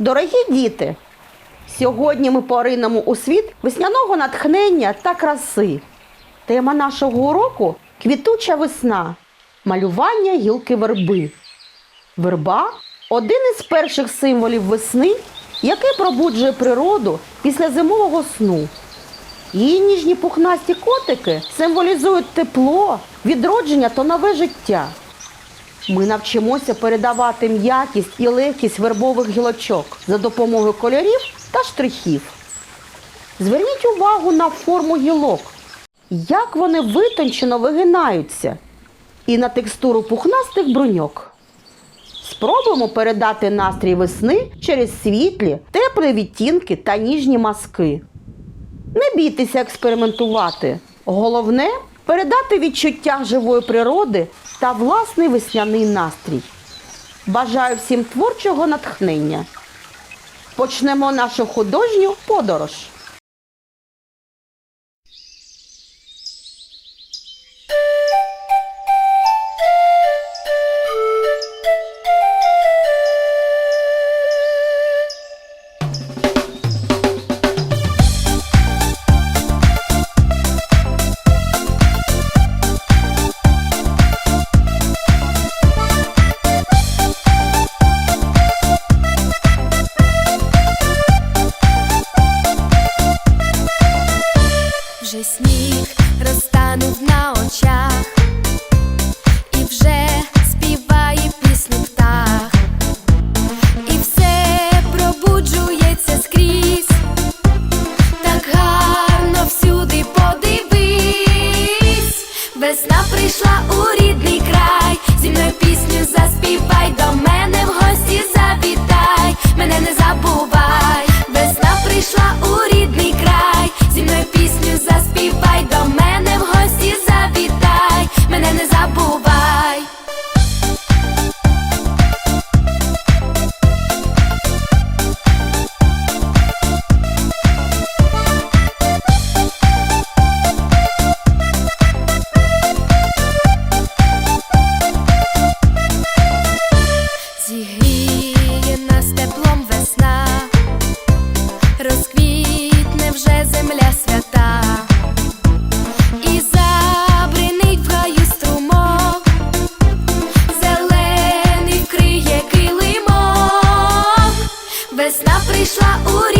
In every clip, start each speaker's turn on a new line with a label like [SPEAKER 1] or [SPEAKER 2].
[SPEAKER 1] Дорогі діти, сьогодні ми поринемо у світ весняного натхнення та краси. Тема нашого уроку квітуча весна, малювання гілки верби. Верба один із перших символів весни, який пробуджує природу після зимового сну. Її ніжні пухнасті котики символізують тепло, відродження та нове життя. Ми навчимося передавати м'якість і легкість вербових гілочок за допомогою кольорів та штрихів. Зверніть увагу на форму гілок, як вони витончено вигинаються, і на текстуру пухнастих бруньок. Спробуємо передати настрій весни через світлі, теплі відтінки та ніжні маски. Не бійтеся експериментувати. Головне передати відчуття живої природи та власний весняний настрій. Бажаю всім творчого натхнення. Почнемо нашу художню подорож.
[SPEAKER 2] Прийшла у рідний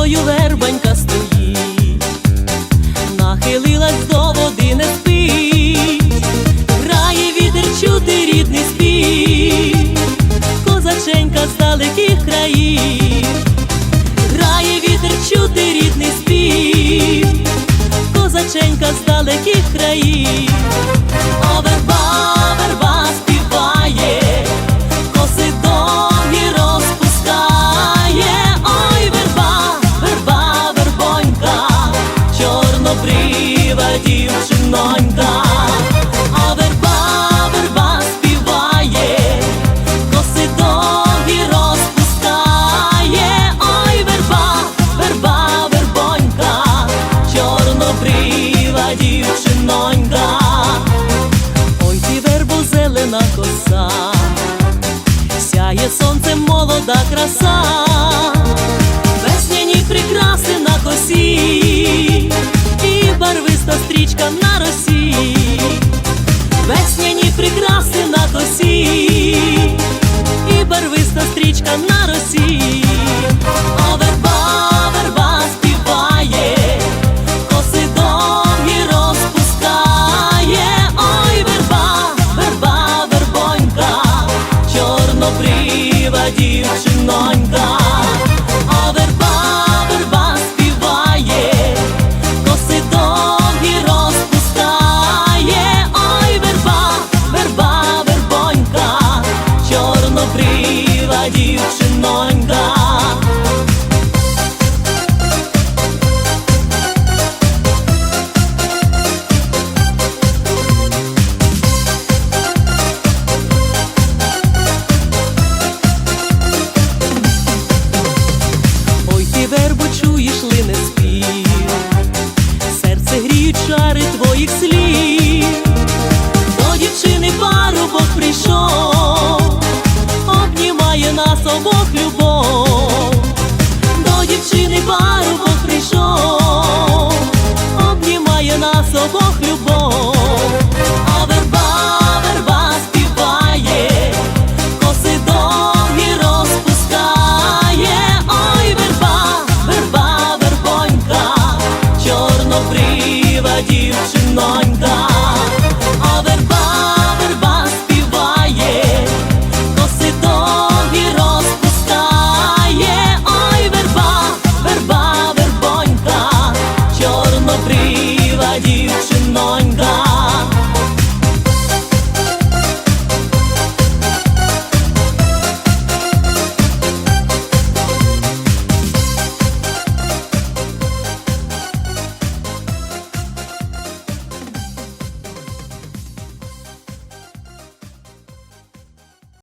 [SPEAKER 3] Водою вербанька стоїть, нахилилась до води не спить, грає вітер чути рідний спів, козаченька з далеких країв, грає вітер чути рідний спів, козаченька з далеких країв. Весняні прикраси на косі, і барвиста стрічка на росі, весняні прикраси на косі, і барвиста стрічка на росі, а верба, дівчинонька, а верба, верба співає, коси довгі розпускає, ой, верба, верба, вербонька, чорнобрива дівчинонька. Нас обох любов, до дівчини парубок прийшов, обнімає нас обох любов,